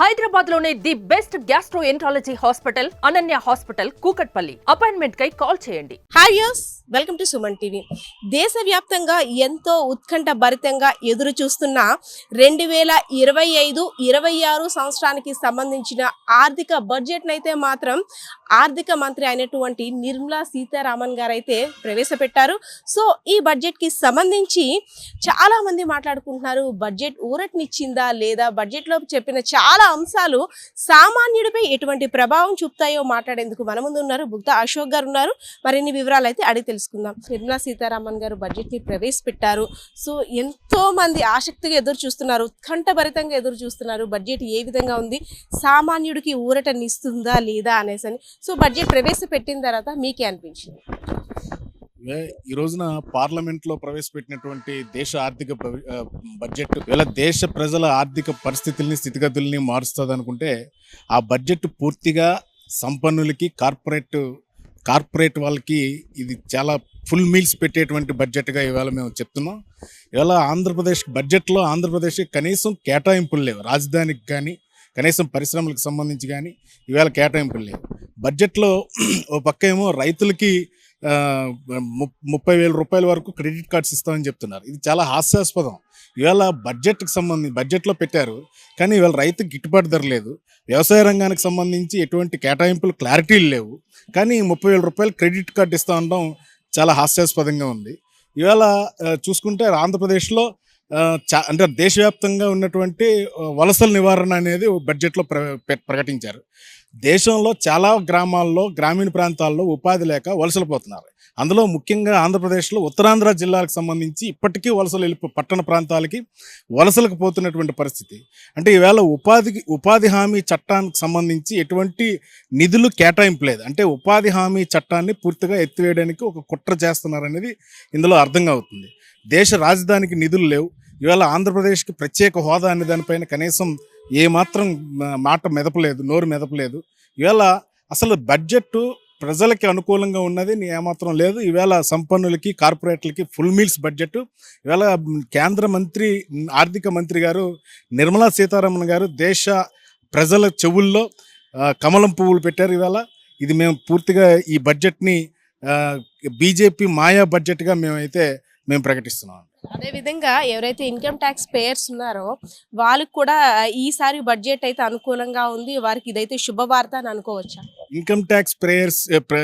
హైదరాబాద్లోనే the best gastroenterology hospital Ananya hospital Kukatpally. Appointment కై call చేయండి. Hi welcome to Suman TV దేశవ్యాప్తంగా ఎంతో ఉత్కంఠ భరితంగా ఎదురు చూస్తున్న రెండు వేల ఇరవై ఐదు ఇరవై ఆరు సంవత్సరానికి సంబంధించిన ఆర్థిక బడ్జెట్నైతే అయితే మాత్రం ఆర్థిక మంత్రి అయినటువంటి నిర్మలా సీతారామన్ గారు అయితే ప్రవేశపెట్టారు. సో ఈ బడ్జెట్కి సంబంధించి చాలామంది మాట్లాడుకుంటున్నారు బడ్జెట్ ఊరటనిచ్చిందా లేదా? బడ్జెట్లో చెప్పిన చాలా అంశాలు సామాన్యుడిపై ఎటువంటి ప్రభావం చూపుతాయో మాట్లాడేందుకు మన ముందు ఉన్నారు. బుద్ధ అశోక్ గారు ఉన్నారు. మరిన్ని వివరాలు అయితే అడిగి తెలుసుకుందాం. నిర్మలా సీతారామన్ గారు బడ్జెట్ని ప్రవేశపెట్టారు. సో ఎంతో మంది ఆసక్తిగా ఎదురు చూస్తున్నారు. ఉత్కంఠభరితంగా ఎదురు చూస్తున్నారు. బడ్జెట్ ఏ విధంగా ఉంది? సామాన్యుడికి ఊరటనిస్తుందా లేదా అనేసి అని సో బడ్జెట్ ప్రవేశపెట్టిన తర్వాత మీకే అనిపించింది. ఈ రోజున పార్లమెంట్లో ప్రవేశపెట్టినటువంటి దేశ ఆర్థిక బడ్జెట్ ఇలా దేశ ప్రజల ఆర్థిక పరిస్థితుల్ని స్థితిగతుల్ని మారుస్తుంది అనుకుంటే ఆ బడ్జెట్ పూర్తిగా సంపన్నులకి కార్పొరేట్ కార్పొరేట్ వాళ్ళకి ఇది చాలా ఫుల్ మీల్స్ పెట్టేటువంటి బడ్జెట్గా ఇవాళ మేము చెప్తున్నాం. ఇవాళ ఆంధ్రప్రదేశ్ బడ్జెట్లో ఆంధ్రప్రదేశ్కి కనీసం కేటాయింపులు లేవు. రాజధానికి కానీ కనీసం పరిశ్రమలకు సంబంధించి కానీ ఇవాళ కేటాయింపులు లేవు. బడ్జెట్లో ఓ పక్క ఏమో రైతులకి ముప్పై వేల రూపాయల వరకు క్రెడిట్ కార్డ్స్ ఇస్తామని చెప్తున్నారు. ఇది చాలా హాస్యాస్పదం. ఇవాళ బడ్జెట్కి సంబంధించి బడ్జెట్లో పెట్టారు. కానీ ఇవాళ రైతు గిట్టుబాటు ధర లేదు. వ్యవసాయ రంగానికి సంబంధించి ఎటువంటి కేటాయింపులు క్లారిటీలు లేవు. కానీ ముప్పై వేల రూపాయలు క్రెడిట్ కార్డు ఇస్తా ఉండడం చాలా హాస్యాస్పదంగా ఉంది. ఇవాళ చూసుకుంటే ఆంధ్రప్రదేశ్లో చా అంటే దేశవ్యాప్తంగా ఉన్నటువంటి వలసల నివారణ అనేది బడ్జెట్లో ప్ర పె- ప్రకటించారు. దేశంలో చాలా గ్రామాల్లో గ్రామీణ ప్రాంతాల్లో ఉపాధి లేక వలసలు పోతున్నారు అందులో ముఖ్యంగా ఆంధ్రప్రదేశ్లో ఉత్తరాంధ్ర జిల్లాలకు సంబంధించి ఇప్పటికీ వలసలు వెళ్ళి పట్టణ ప్రాంతాలకి వలసలకు పోతున్నటువంటి పరిస్థితి. అంటే ఈవేళ ఉపాధికి ఉపాధి హామీ చట్టానికి సంబంధించి ఎటువంటి నిధులు కేటాయింపు లేదు. అంటే ఉపాధి హామీ చట్టాన్ని పూర్తిగా ఎత్తివేయడానికి ఒక కుట్ర చేస్తున్నారనేది ఇందులో అర్థంగా అవుతుంది దేశ రాజధానికి నిధులు లేవు. ఇవాళ ఆంధ్రప్రదేశ్కి ప్రత్యేక హోదా అనే దానిపైన కనీసం ఏమాత్రం మాట మెదపలేదు నోరు మెదపలేదు. ఇవాళ అసలు బడ్జెట్ ప్రజలకి అనుకూలంగా ఉన్నది ఏమాత్రం లేదు. ఈవేళ సంపన్నులకి కార్పొరేట్లకి ఫుల్ మీల్స్ బడ్జెట్ ఇవాళ కేంద్ర మంత్రి ఆర్థిక మంత్రి గారు నిర్మలా సీతారామన్ గారు దేశ ప్రజల చెవుల్లో కమలం పువ్వులు పెట్టారు ఇవాళ ఇది మేము పూర్తిగా ఈ బడ్జెట్ని బీజేపీ మాయా బడ్జెట్గా మేమైతే మేము ప్రకటిస్తున్నాం. అదేవిధంగా ఎవరైతే ఇన్కమ్ ట్యాక్స్ పేయర్స్ ఉన్నారో వాళ్ళకి కూడా ఈసారి బడ్జెట్ అయితే అనుకూలంగా ఉంది. వారికి ఇదైతే శుభవార్త అని అనుకోవచ్చా? ఇన్కమ్ ట్యాక్స్ ప్రేయర్స్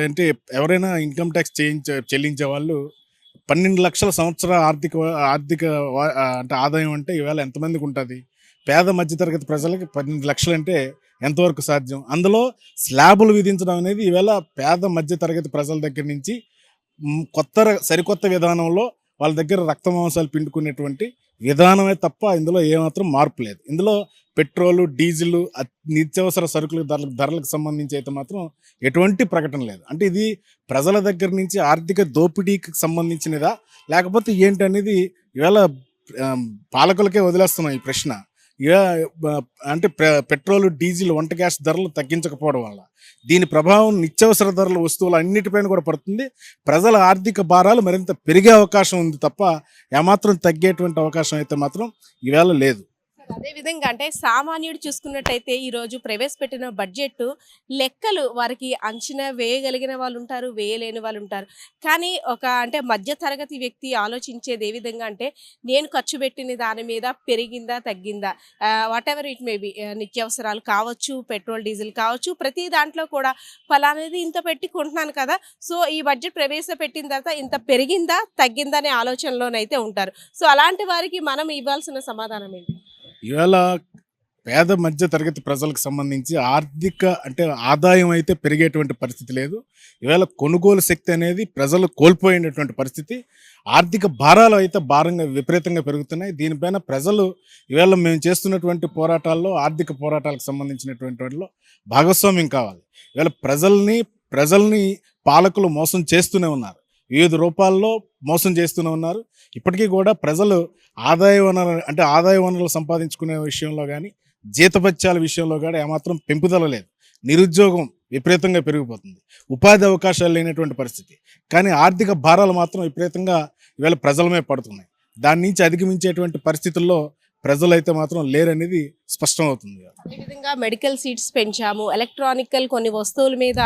అంటే ఎవరైనా ఇన్కమ్ ట్యాక్స్ చేయించ చెల్లించే వాళ్ళు పన్నెండు లక్షల సంవత్సర ఆర్థిక ఆర్థిక అంటే ఆదాయం అంటే ఈవేళ ఎంతమందికి ఉంటుంది? పేద మధ్యతరగతి ప్రజలకి పన్నెండు లక్షలు అంటే ఎంతవరకు సాధ్యం? అందులో స్లాబులు విధించడం అనేది ఈవేళ పేద మధ్యతరగతి ప్రజల దగ్గర నుంచి కొత్త సరికొత్త విధానంలో వాళ్ళ దగ్గర రక్త మాంసాలు పిండుకునేటువంటి విధానమే తప్ప ఇందులో ఏమాత్రం మార్పు లేదు. ఇందులో పెట్రోలు డీజిల్ నిత్యావసర సరుకుల ధరలకు ధరలకు సంబంధించి అయితే మాత్రం ఎటువంటి ప్రకటన లేదు. అంటే ఇది ప్రజల దగ్గర నుంచి ఆర్థిక దోపిడీకి సంబంధించినదా? లేకపోతే ఏంటనేది ఇవాళ పాలకులకే వదిలేస్తున్నాం ఈ ప్రశ్న. ఇక అంటే పె- పెట్రోల్ డీజిల్ వంట గ్యాస్ ధరలు తగ్గించకపోవడం వల్ల. దీని ప్రభావం నిత్యావసర ధరల వస్తువులు అన్నిటిపైన కూడా పడుతుంది. ప్రజల ఆర్థిక భారాలు మరింత పెరిగే అవకాశం ఉంది తప్ప ఏమాత్రం తగ్గేటువంటి అవకాశం అయితే మాత్రం ఈవేళ లేదు. అదే విధంగా అంటే సామాన్యుడు చూసుకున్నట్టయితే ఈరోజు ప్రవేశపెట్టిన బడ్జెట్ లెక్కలు వారికి అంచనా వేయగలిగిన వాళ్ళు ఉంటారు వేయలేని వాళ్ళు ఉంటారు కానీ ఒక అంటే మధ్య తరగతి వ్యక్తి ఆలోచించేది ఏ విధంగా అంటే నేను ఖర్చు పెట్టిన దాని మీద పెరిగిందా తగ్గిందా? Whatever it may be నిత్యావసరాలు కావచ్చు పెట్రోల్ డీజిల్ కావచ్చు ప్రతి దాంట్లో కూడా ఫలానేది ఇంత పెట్టి కొంటున్నాను కదా సో ఈ బడ్జెట్ ప్రవేశపెట్టిన తర్వాత ఇంత పెరిగిందా తగ్గిందా అనే ఆలోచనలోనైతే ఉంటారు. సో అలాంటి వారికి మనం ఇవ్వాల్సిన సమాధానం ఏంటి? ఇవాళ పేద మధ్య తరగతి ప్రజలకు సంబంధించి ఆర్థిక అంటే ఆదాయం అయితే పెరిగేటువంటి పరిస్థితి లేదు. ఇవాళ కొనుగోలు శక్తి అనేది ప్రజలు కోల్పోయినటువంటి పరిస్థితి. ఆర్థిక భారాలు అయితే భారంగా విపరీతంగా పెరుగుతున్నాయి. దీనిపైన ప్రజలు ఇవాళ మేము చేస్తున్నటువంటి పోరాటాల్లో ఆర్థిక పోరాటాలకు సంబంధించినటువంటి వాటిలో భాగస్వామ్యం కావాలి. ఇవాళ ప్రజల్ని ప్రజల్ని పాలకులు మోసం చేస్తూనే ఉన్నారు. వివిధ రూపాల్లో మోసం చేస్తూనే ఉన్నారు. ఇప్పటికీ కూడా ప్రజలు ఆదాయ వనరు అంటే ఆదాయ వనరులు సంపాదించుకునే విషయంలో కానీ జీతపత్యాల విషయంలో కానీ ఏమాత్రం పెంపుదల లేదు. నిరుద్యోగం విపరీతంగా పెరిగిపోతుంది. ఉపాధి అవకాశాలు లేనటువంటి పరిస్థితి. కానీ ఆర్థిక భారాలు మాత్రం విపరీతంగా ఇవాళ ప్రజలమే పడుతున్నాయి. దాని నుంచి అధిగమించేటువంటి పరిస్థితుల్లో ప్రజలైతే మాత్రం లేరనేది స్పష్టం అవుతుంది అదేవిధంగా మెడికల్ సీట్స్ పెంచాము ఎలక్ట్రానికల్ కొన్ని వస్తువుల మీద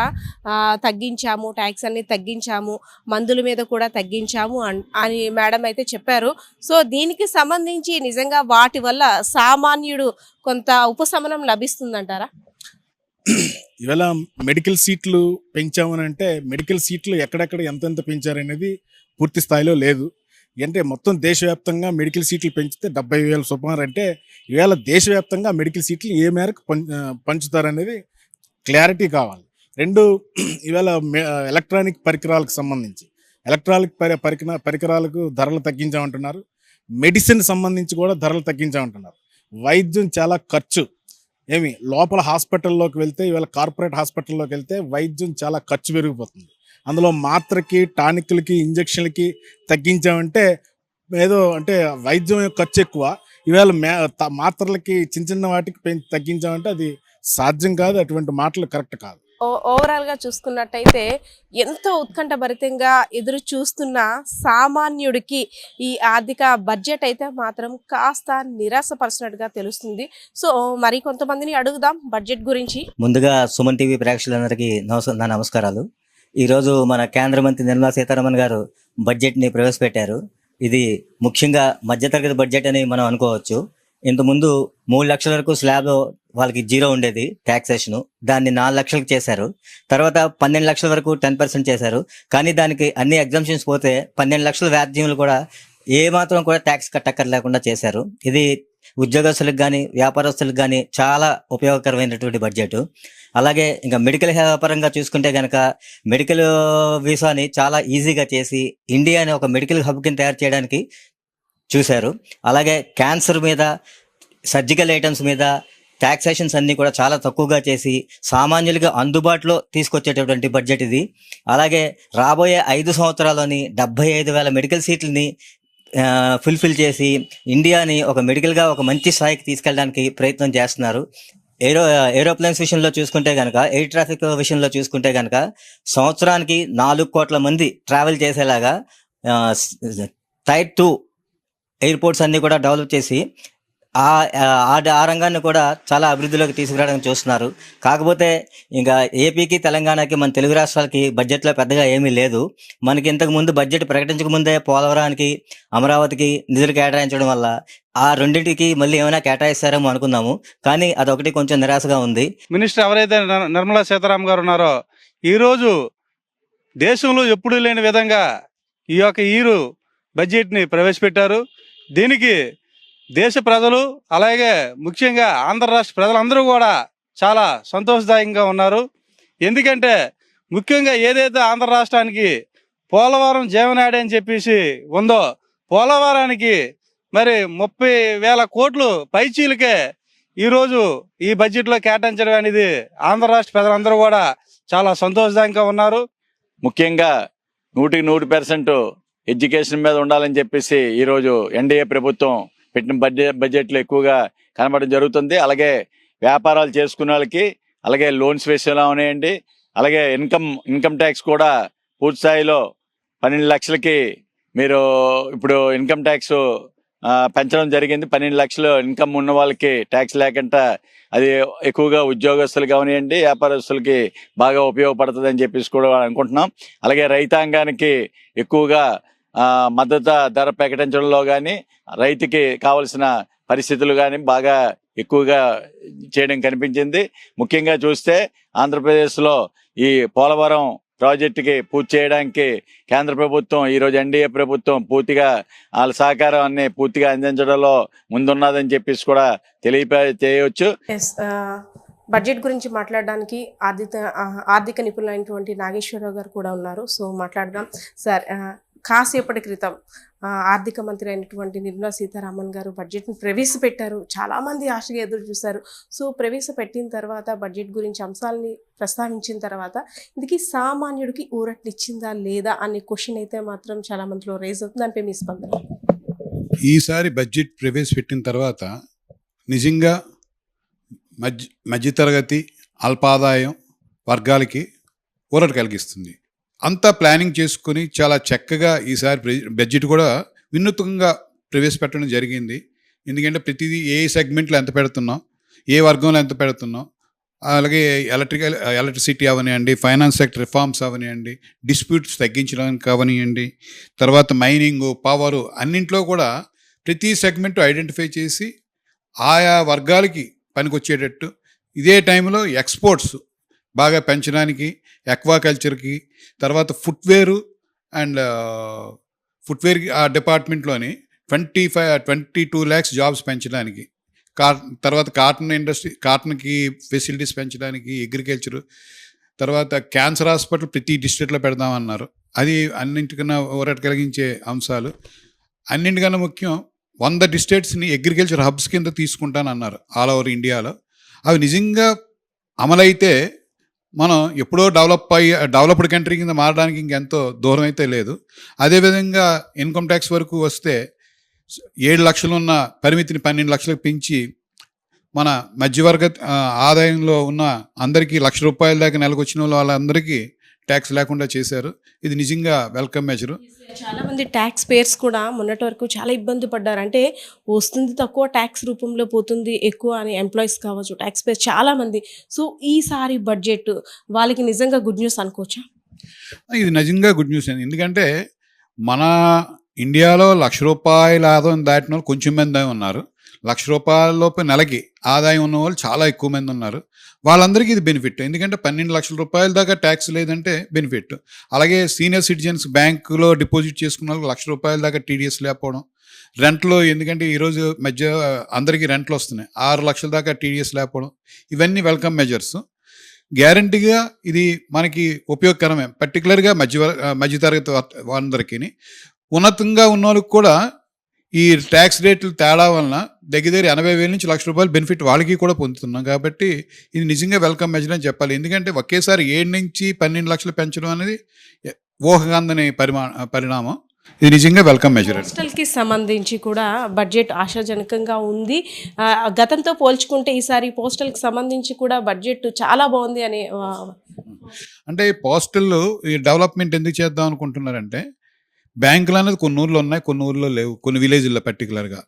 తగ్గించాము ట్యాక్స్ అన్ని తగ్గించాము మందుల మీద కూడా తగ్గించాము అన్- అని మేడం అయితే చెప్పారు. సో దీనికి సంబంధించి నిజంగా వాటి వల్ల సామాన్యుడు కొంత ఉపశమనం లభిస్తుందంటారా? ఇవాళ మెడికల్ సీట్లు పెంచామని అంటే మెడికల్ సీట్లు ఎక్కడెక్కడ ఎంతెంత పెంచారనేది పూర్తి స్థాయిలో లేదు. అంటే మొత్తం దేశవ్యాప్తంగా మెడికల్ సీట్లు పెంచితే డెబ్బై వేల సుమారు అంటే ఈవేళ దేశవ్యాప్తంగా మెడికల్ సీట్లు ఏ మేరకు పం పంచుతారనేది క్లారిటీ కావాలి. రెండు ఈవేళ మె- ఎలక్ట్రానిక్ పరికరాలకు సంబంధించి ఎలక్ట్రానిక్ పరి పరికర పరికరాలకు ధరలు తగ్గించామంటున్నారు. మెడిసిన్ సంబంధించి కూడా ధరలు తగ్గించామంటున్నారు. వైద్యం చాలా ఖర్చు. ఏమి లోపల హాస్పిటల్లోకి వెళ్తే ఇవాళ కార్పొరేట్ హాస్పిటల్లోకి వెళ్తే వైద్యం చాలా ఖర్చు పెరిగిపోతుంది. అందులో మాత్రకి టానిక్లకి ఇంజక్షన్లకి తగ్గించామంటే ఏదో అంటే వైద్యం ఖర్చు ఎక్కువ. ఇవాళ మే త- మాత్రలకి చిన్న చిన్న వాటికి పెంచి తగ్గించామంటే అది సాధ్యం కాదు. అటువంటి మాటలు కరెక్ట్ కాదు. ఓ- ఓవరాల్గా చూసుకున్నట్టయితే ఎంతో ఉత్కంఠభరితంగా ఎదురు చూస్తున్న సామాన్యుడికి ఈ ఆర్థిక బడ్జెట్ అయితే మాత్రం కాస్త నిరాశపరిచినట్టుగా తెలుస్తుంది. సో మరి కొంతమందిని అడుగుదాం బడ్జెట్ గురించి. ముందుగా సుమన్ టీవీ ప్రేక్షకులందరికీ నమస్ నా నమస్కారాలు. ఈరోజు మన కేంద్ర మంత్రి నిర్మలా సీతారామన్ గారు బడ్జెట్ని ప్రవేశపెట్టారు. ఇది ముఖ్యంగా మధ్యతరగతి బడ్జెట్ అని మనం అనుకోవచ్చు. ఇంతకుముందు మూడు లక్షల వరకు స్లాబ్ వాళ్ళకి జీరో ఉండేది ట్యాక్సేషన్ దాన్ని నాలుగు లక్షలకు చేశారు. తర్వాత పన్నెండు లక్షల వరకు టెన్ పర్సెంట్ చేశారు. కానీ దానికి అన్ని ఎగ్జామ్షన్స్ పోతే పన్నెండు లక్షల వ్యాజ్యములు కూడా ఏ మాత్రం కూడా ట్యాక్స్ కట్టక్కర్ లేకుండా చేశారు. ఇది ఉద్యోగస్తులకు కానీ వ్యాపారస్తులకు కానీ చాలా ఉపయోగకరమైనటువంటి బడ్జెట్. అలాగే ఇంకా మెడికల్ పరంగా చూసుకుంటే కనుక మెడికల్ వీసాని చాలా ఈజీగా చేసి ఇండియాని ఒక మెడికల్ హబ్ కింద తయారు చేయడానికి చూశారు. అలాగే క్యాన్సర్ మీద సర్జికల్ ఐటమ్స్ మీద ట్యాక్సేషన్స్ అన్నీ కూడా చాలా తక్కువగా చేసి సామాన్యులుగా అందుబాటులో తీసుకొచ్చేటటువంటి బడ్జెట్ ఇది. అలాగే రాబోయే ఐదు సంవత్సరాల్లోని డెబ్బై ఐదు వేల మెడికల్ సీట్లని ఫుల్ఫిల్ చేసి ఇండియాని ఒక మెడికల్గా ఒక మంచి స్థాయికి తీసుకెళ్ళడానికి ప్రయత్నం చేస్తున్నారు. ఏరో ఏరోప్లేన్స్ విషయంలో చూసుకుంటే కనుక ఎయిర్ ట్రాఫిక్ విషయంలో చూసుకుంటే కనుక సంవత్సరానికి నాలుగు కోట్ల మంది ట్రావెల్ చేసేలాగా టైర్ టూ ఎయిర్పోర్ట్స్ అన్నీ కూడా డెవలప్ చేసి ఆ ఆ రంగాన్ని కూడా చాలా అభివృద్ధిలోకి తీసుకురావడానికి చూస్తున్నారు. కాకపోతే ఇంకా ఏపీకి తెలంగాణకి మన తెలుగు రాష్ట్రాలకి బడ్జెట్లో పెద్దగా ఏమీ లేదు. మనకి ఇంతకు ముందు బడ్జెట్ ప్రకటించక ముందే పోలవరానికి అమరావతికి నిధులు కేటాయించడం వల్ల ఆ రెండింటికి మళ్ళీ ఏమైనా కేటాయిస్తారేమో అనుకున్నాము కానీ అదొకటి కొంచెం నిరాశగా ఉంది. మినిస్టర్ ఎవరైతే నిర్మలా సీతారాం గారు ఉన్నారో ఈరోజు దేశంలో ఎప్పుడూ లేని విధంగా ఈ యొక్క ఈరు బడ్జెట్ని ప్రవేశపెట్టారు. దీనికి దేశ ప్రజలు అలాగే ముఖ్యంగా ఆంధ్ర రాష్ట్ర ప్రజలందరూ కూడా చాలా సంతోషదాయకంగా ఉన్నారు. ఎందుకంటే ముఖ్యంగా ఏదైతే ఆంధ్ర రాష్ట్రానికి పోలవరం జీవనాడి అని చెప్పేసి ఉందో పోలవరానికి మరి ముప్పై వేల కోట్లు పైచీలకే ఈరోజు ఈ బడ్జెట్లో కేటాయించడం అనేది ఆంధ్ర రాష్ట్ర ప్రజలందరూ కూడా చాలా సంతోషదాయకంగా ఉన్నారు. ముఖ్యంగా నూటికి నూరు పర్సెంట్ ఎడ్యుకేషన్ మీద ఉండాలని చెప్పేసి ఈరోజు ఎన్డీఏ ప్రభుత్వం పెట్టిన బడ్జెట్ బడ్జెట్లో ఎక్కువగా కనబడడం జరుగుతుంది. అలాగే వ్యాపారాలు చేసుకునే వాళ్ళకి అలాగే లోన్స్ విషయంలో ఉన్నాయండి. అలాగే ఇన్కమ్ ఇన్కమ్ ట్యాక్స్ కూడా పూర్తి స్థాయిలో పన్నెండు లక్షలకి మీరు ఇప్పుడు ఇన్కమ్ ట్యాక్స్ పెంచడం జరిగింది. పన్నెండు లక్షలు ఇన్కమ్ ఉన్న వాళ్ళకి ట్యాక్స్ లేకుండా అది ఎక్కువగా ఉద్యోగస్తులు కానివ్వండి వ్యాపారస్తులకి బాగా ఉపయోగపడుతుంది అని చెప్పేసి కూడా అనుకుంటున్నాం. అలాగే రైతాంగానికి ఎక్కువగా మద్దతు ధర ప్రకటించడంలో కానీ రైతుకి కావలసిన పరిస్థితులు కానీ బాగా ఎక్కువగా చేయడం కనిపించింది. ముఖ్యంగా చూస్తే ఆంధ్రప్రదేశ్లో ఈ పోలవరం ప్రాజెక్టుకి పూర్తి చేయడానికి కేంద్ర ప్రభుత్వం ఈరోజు ఎన్డీఏ ప్రభుత్వం పూర్తిగా వాళ్ళ సహకారాన్ని పూర్తిగా అందించడంలో ముందున్నదని చెప్పేసి కూడా తెలియప చేయవచ్చు. బడ్జెట్ గురించి మాట్లాడడానికి ఆర్థిక ఆర్థిక నిపుణులైనటువంటి నాగేశ్వరరావు గారు కూడా ఉన్నారు. సో మాట్లాడదాం. సార్ కాసేపటి క్రితం ఆర్థిక మంత్రి అయినటువంటి నిర్మలా సీతారామన్ గారు బడ్జెట్ను ప్రవేశపెట్టారు. చాలామంది ఆశగా ఎదురు చూశారు. సో ప్రవేశపెట్టిన తర్వాత బడ్జెట్ గురించి అంశాలని ప్రస్తావించిన తర్వాత ఇందుకి సామాన్యుడికి ఊరట్నిచ్చిందా లేదా అనే క్వశ్చన్ అయితే మాత్రం చాలా మందిలో రేజ్ అవుతుంది. దానిపై మీ స్పందన? ఈసారి బడ్జెట్ ప్రవేశపెట్టిన తర్వాత నిజంగా మధ్య మధ్యతరగతి అల్పాదాయం వర్గాలకి ఊరట కలిగిస్తుంది. అంతా ప్లానింగ్ చేసుకొని చాలా చక్కగా ఈసారి బడ్జెట్ కూడా వినూత్నంగా ప్రవేశపెట్టడం జరిగింది. ఎందుకంటే ప్రతిదీ ఏ సెగ్మెంట్లో ఎంత పెడుతున్నాం ఏ వర్గంలో ఎంత పెడుతున్నాం అలాగే ఎలక్ట్రికల్ ఎలక్ట్రిసిటీ అవనివ్వండి ఫైనాన్స్ సెక్టర్ రిఫార్మ్స్ అవనివ్వండి డిస్ప్యూట్స్ తగ్గించడానికి అవనివ్వండి తర్వాత మైనింగ్ పవరు అన్నింట్లో కూడా ప్రతి సెగ్మెంట్ ఐడెంటిఫై చేసి ఆయా వర్గాలకి పనికొచ్చేటట్టు. ఇదే టైంలో ఎక్స్పోర్ట్స్ బాగా పెంచడానికి ఎక్వాకల్చర్కి తర్వాత ఫుట్వేరు అండ్ ఫుట్వేర్ ఆ డిపార్ట్మెంట్లోని twenty five twenty two lakhs jobs పెంచడానికి కార్ తర్వాత కాటన్ ఇండస్ట్రీ కాటన్కి ఫెసిలిటీస్ పెంచడానికి అగ్రికల్చర్ తర్వాత క్యాన్సర్ హాస్పిటల్ ప్రతి డిస్ట్రిక్ట్లో పెడదామన్నారు. అది అన్నింటికన్నా ఊరట కలిగించే అంశాలు. అన్నింటికన్నా ముఖ్యం వంద డిస్ట్రిక్ట్స్ని అగ్రికల్చర్ హబ్స్ కింద తీసుకుంటానన్నారు ఆల్ ఓవర్ ఇండియాలో. అవి నిజంగా అమలైతే మనం ఎప్పుడో డెవలప్ అయ్యి డెవలప్డ్ కంట్రీ కింద మారడానికి ఇంకెంతో దూరం అయితే లేదు. అదేవిధంగా ఇన్కమ్ ట్యాక్స్ వరకు వస్తే ఏడు లక్షలు ఉన్న పరిమితిని పన్నెండు లక్షలకు పెంచి మన మధ్యవర్గ ఆదాయంలో ఉన్న అందరికీ లక్ష రూపాయల దాకా నెలకు వచ్చిన వాళ్ళందరికీ ట్యాక్స్ లేకుండా చేశారు. ఇది నిజంగా వెల్కమ్ మెజరు చాలా మంది ట్యాక్స్ పేర్స్ కూడా మొన్నటి వరకు చాలా ఇబ్బంది పడ్డారు. అంటే వస్తుంది తక్కువ ట్యాక్స్ రూపంలో పోతుంది ఎక్కువ అని ఎంప్లాయీస్ కావచ్చు ట్యాక్స్ పేర్స్ చాలా మంది సో ఈసారి బడ్జెట్ వాళ్ళకి నిజంగా గుడ్ న్యూస్ అనుకోవచ్చా? ఇది నిజంగా గుడ్ న్యూస్ అండి. ఎందుకంటే మన ఇండియాలో లక్ష రూపాయల ఆదాయం దాటిన వాళ్ళు కొంచెం మంది ఉన్నారు. లక్ష రూపాయల లోపు నెలకి ఆదాయం ఉన్న వాళ్ళు చాలా ఎక్కువ మంది ఉన్నారు. వాళ్ళందరికీ ఇది బెనిఫిట్ ఎందుకంటే పన్నెండు లక్షల రూపాయల దాకా ట్యాక్స్ లేదంటే బెనిఫిట్ అలాగే సీనియర్ సిటిజన్స్ బ్యాంకులో డిపాజిట్ చేసుకున్న వాళ్ళకి లక్ష రూపాయల దాకా టీడీఎస్ లేకపోవడం. రెంట్లో ఎందుకంటే ఈరోజు మధ్య అందరికీ రెంట్లు వస్తున్నాయి. ఆరు లక్షల దాకా టీడీఎస్ లేకపోవడం. ఇవన్నీ వెల్కమ్ మెజర్స్ గ్యారంటీగా ఇది మనకి ఉపయోగకరమే. పర్టికులర్గా మధ్య మధ్యతరగతి వాళ్ళందరికీ ఉన్నతంగా ఉన్న వాళ్ళకి కూడా ఈ ట్యాక్స్ రేట్లు తేడా వలన దగ్గర దగ్గర ఎనభై వేల నుంచి లక్ష రూపాయలు బెనిఫిట్ వాళ్ళకి కూడా పొందుతున్నాం. కాబట్టి ఇది నిజంగా వెల్కమ్ మెజర్ అని చెప్పాలి. ఎందుకంటే ఒకేసారి ఏడు నుంచి పన్నెండు లక్షలు పెంచడం అనేది ఊహకందని పరిమా పరిణామం. ఇది నిజంగా వెల్కమ్ మెజర్ అండి. పోస్టల్కి సంబంధించి కూడా బడ్జెట్ ఆశాజనకంగా ఉంది. గతంతో పోల్చుకుంటే ఈసారి పోస్టల్కి సంబంధించి కూడా బడ్జెట్ చాలా బాగుంది అని అంటే పోస్టల్ ఈ డెవలప్మెంట్ ఎందుకు చేద్దాం అనుకుంటున్నారంటే బ్యాంకులు అనేది కొన్ని ఊర్లో ఉన్నాయి కొన్ని ఊర్లో లేవు. కొన్ని విలేజ్లో పర్టికులర్గా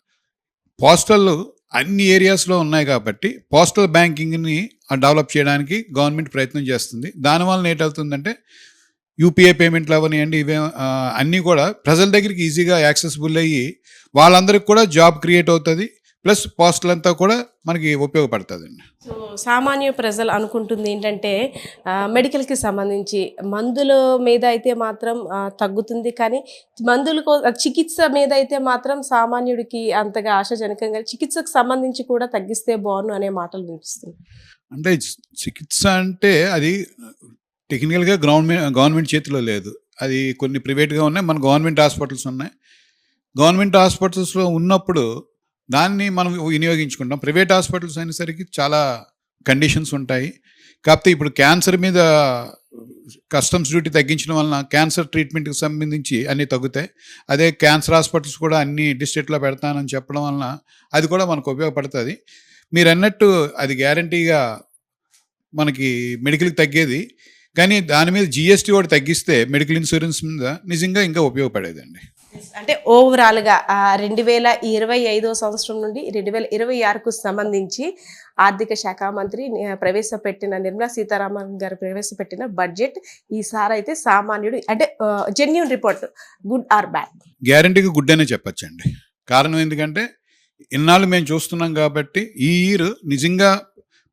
పోస్టల్ అన్ని ఏరియాస్లో ఉన్నాయి కాబట్టి పోస్టల్ బ్యాంకింగ్ని డెవలప్ చేయడానికి గవర్నమెంట్ ప్రయత్నం చేస్తుంది. దానివల్ల ఏటవుతుందంటే యూపీఐ పేమెంట్లు అవనివ్వండి ఇవే అన్నీ కూడా ప్రజల దగ్గరికి ఈజీగా యాక్సెసిబుల్ అయ్యి వాళ్ళందరికీ కూడా జాబ్ క్రియేట్ అవుతుంది. ప్లస్ పోస్టల్ అంతా కూడా మనకి ఉపయోగపడుతుందండి. సో సామాన్య ప్రజలు అనుకుంటుంది ఏంటంటే మెడికల్కి సంబంధించి మందుల మీద అయితే మాత్రం తగ్గుతుంది. కానీ మందుల చికిత్స మీద అయితే మాత్రం సామాన్యుడికి అంతగా ఆశాజనకంగా చికిత్సకు సంబంధించి కూడా తగ్గిస్తే బాగుండు అనే మాటలు వినిపిస్తుంది అంటే చికిత్స అంటే అది టెక్నికల్గా గవర్నమెంట్ గవర్నమెంట్ చేతిలో లేదు. అది కొన్ని ప్రైవేట్గా ఉన్నాయి. మన గవర్నమెంట్ హాస్పిటల్స్ ఉన్నాయి. గవర్నమెంట్ హాస్పిటల్స్లో ఉన్నప్పుడు దాన్ని మనం వినియోగించుకుంటాం. ప్రైవేట్ హాస్పిటల్స్ అయినసరికి చాలా కండిషన్స్ ఉంటాయి. కాకపోతే ఇప్పుడు క్యాన్సర్ మీద కస్టమ్స్ డ్యూటీ తగ్గించడం వలన క్యాన్సర్ ట్రీట్మెంట్కి సంబంధించి అన్నీ తగ్గుతాయి. అదే క్యాన్సర్ హాస్పిటల్స్ కూడా అన్ని డిస్ట్రిక్ట్లో పెడతానని చెప్పడం వలన అది కూడా మనకు ఉపయోగపడుతుంది. మీరు అన్నట్టు అది గ్యారంటీగా మనకి మెడికల్కి తగ్గేది. కానీ దాని మీద జిఎస్టీ కూడా తగ్గిస్తే మెడికల్ ఇన్సూరెన్స్ మీద నిజంగా ఇంకా ఉపయోగపడేదండి. అంటే ఓవరాల్గా రెండు వేల ఇరవై ఐదో సంవత్సరం నుండి రెండు వేల ఇరవై ఆరుకు సంబంధించి ఆర్థిక శాఖ మంత్రి ప్రవేశపెట్టిన నిర్మలా సీతారామన్ గారు ప్రవేశపెట్టిన బడ్జెట్ ఈసారి అయితే సామాన్యుడు అంటే genuine report good or bad గ్యారంటీగా గుడ్ అనే చెప్పచ్చండి. కారణం ఎందుకంటే ఇన్నాళ్ళు మేము చూస్తున్నాం కాబట్టి ఈ ఇయర్ నిజంగా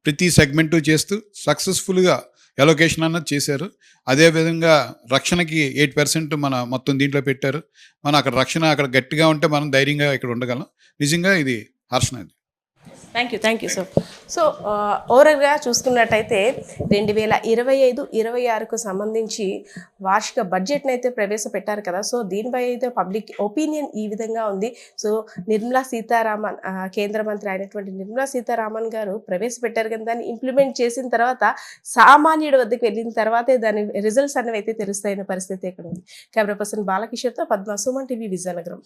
ప్రతి సెగ్మెంటు చేస్తూ సక్సెస్ఫుల్గా ఎలొకేషన్ అన్నది చేశారు. అదేవిధంగా రక్షణకి ఎయిట్ పర్సెంట్ మన మొత్తం దీంట్లో పెట్టారు. మనం అక్కడ రక్షణ అక్కడ గట్టిగా ఉంటే మనం ధైర్యంగా ఇక్కడ ఉండగలం. నిజంగా ఇది Harshana thank you thank you so so ఓవరాల్గా చూసుకున్నట్టయితే రెండు వేల ఇరవై ఐదు ఇరవై ఆరుకు సంబంధించి వార్షిక బడ్జెట్ని అయితే ప్రవేశపెట్టారు కదా. సో దీనిపై అయితే పబ్లిక్ ఒపీనియన్ ఈ విధంగా ఉంది. సో నిర్మలా సీతారామన్ కేంద్ర మంత్రి అయినటువంటి నిర్మలా సీతారామన్ గారు ప్రవేశపెట్టారు కానీ దాన్ని ఇంప్లిమెంట్ చేసిన తర్వాత సామాన్యుడి వద్దకు వెళ్ళిన తర్వాతే దాని రిజల్ట్స్ అనేవి అయితే తెలుస్తాయన్న పరిస్థితి ఇక్కడ ఉంది కెమెరా పర్సన్ బాలకిషోర్తో పద్మ సుమన్ టీవీ విజయనగరం.